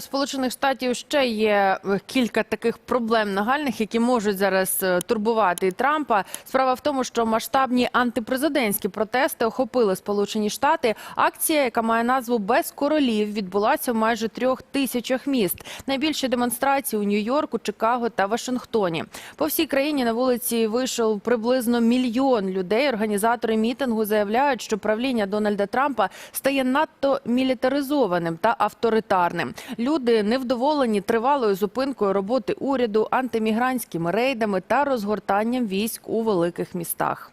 Сполучених Штатів ще є е, кілька таких проблем нагальних, які можуть зараз е, турбувати Трампа. Справа в тому, що масштабні антипрезидентські протести охопили Сполучені Штати. Акція, яка має назву без королів, відбулася в майже трьох тисячах міст. Найбільші демонстрації у Нью-Йорку, Чикаго та Вашингтоні. По всій країні на вулиці вийшов приблизно мільйон людей. Організатори мітингу заявляють, що правління Дональда Трампа стає надто мілітаризованим та авторитарним. Люди невдоволені тривалою зупинкою роботи уряду, антимігрантськими рейдами та розгортанням військ у великих містах.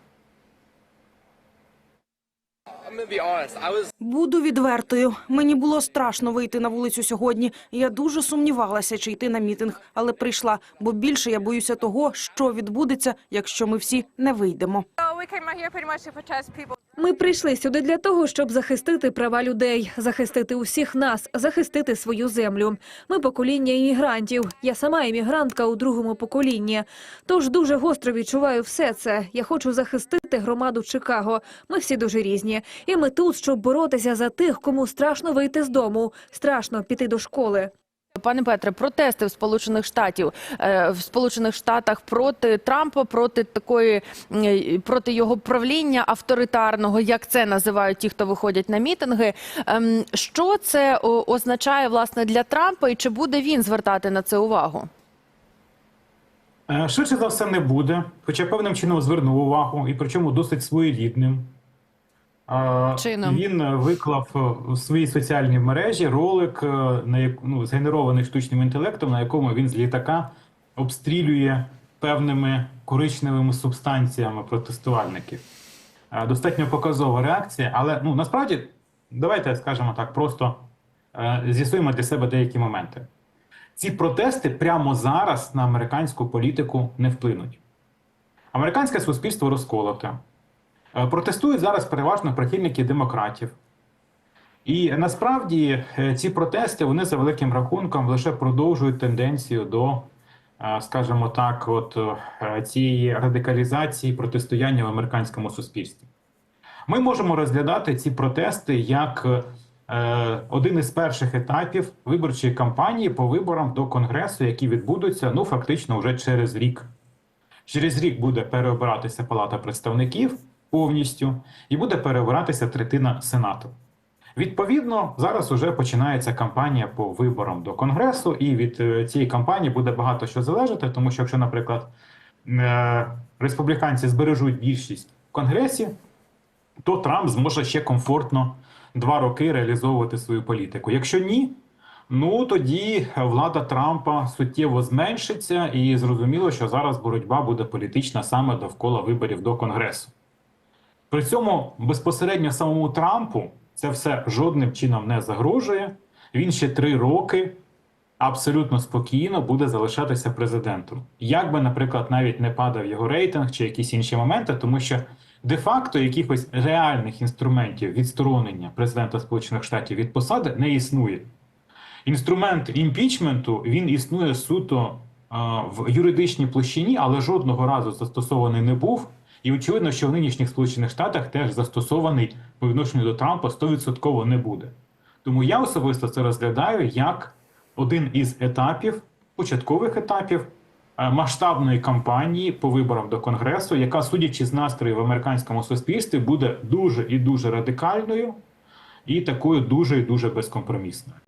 Буду відвертою. Мені було страшно вийти на вулицю сьогодні. Я дуже сумнівалася, чи йти на мітинг, але прийшла, бо більше я боюся того, що відбудеться, якщо ми всі не вийдемо. Ми прийшли сюди для того, щоб захистити права людей, захистити усіх нас, захистити свою землю. Ми покоління іммігрантів. Я сама іммігрантка у другому поколінні. Тож дуже гостро відчуваю все це. Я хочу захистити громаду Чикаго. Ми всі дуже різні, і ми тут, щоб боротися за тих, кому страшно вийти з дому, страшно піти до школи. Пане Петре, протести в Сполучених Штатів е, в Сполучених Штатах проти Трампа, проти такої проти його правління авторитарного, як це називають ті, хто виходять на мітинги. Ем, Що це означає власне для Трампа, і чи буде він звертати на це увагу? Е, Швидше за все не буде, хоча певним чином звернув увагу, і причому досить своєрідним. Чином. Він виклав е, у своїй соціальній мережі ролик, е, на ну, згенерований штучним інтелектом, на якому він з літака обстрілює певними коричневими субстанціями протестувальників. Е, Достатньо показова реакція, але ну, насправді, давайте скажемо так, просто з'ясуємо для себе деякі моменти. Ці протести прямо зараз на американську політику не вплинуть. Американське суспільство розколоте. Е, Протестують зараз переважно прихильники демократів. І насправді е, ці протести вони за великим рахунком лише продовжують тенденцію до, е, скажімо так, от цієї радикалізації протистояння в американському суспільстві. Ми можемо розглядати ці протести як один із перших етапів виборчої кампанії по виборам до Конгресу, які відбудуться ну фактично вже через рік. Через рік буде переобиратися Палата представників повністю, і буде переобиратися третина Сенату. Відповідно, зараз вже починається кампанія по виборам до Конгресу, і від е, цієї кампанії буде багато що залежати, тому що якщо, наприклад, е, республіканці збережуть більшість в Конгресі, то Трамп зможе ще комфортно два роки реалізовувати свою політику. Якщо ні, ну тоді влада Трампа суттєво зменшиться, і зрозуміло, що зараз боротьба буде політична саме довкола виборів до Конгресу. При цьому безпосередньо самому Трампу це все жодним чином не загрожує. Він ще три роки абсолютно спокійно буде залишатися президентом. Як би, наприклад, навіть не падав його рейтинг чи якісь інші моменти, тому що де-факто якихось реальних інструментів відсторонення президента Сполучених Штатів від посади не існує. Інструмент імпічменту він існує суто в юридичній площині, але жодного разу застосований не був. І очевидно, що в нинішніх Сполучених Штатах теж застосований по відношенню до Трампа 100% не буде. Тому я особисто це розглядаю як один із етапів, початкових етапів е, масштабної кампанії по виборам до Конгресу, яка, судячи з настрою в американському суспільстві, буде дуже і дуже радикальною і такою дуже і дуже безкомпромісною.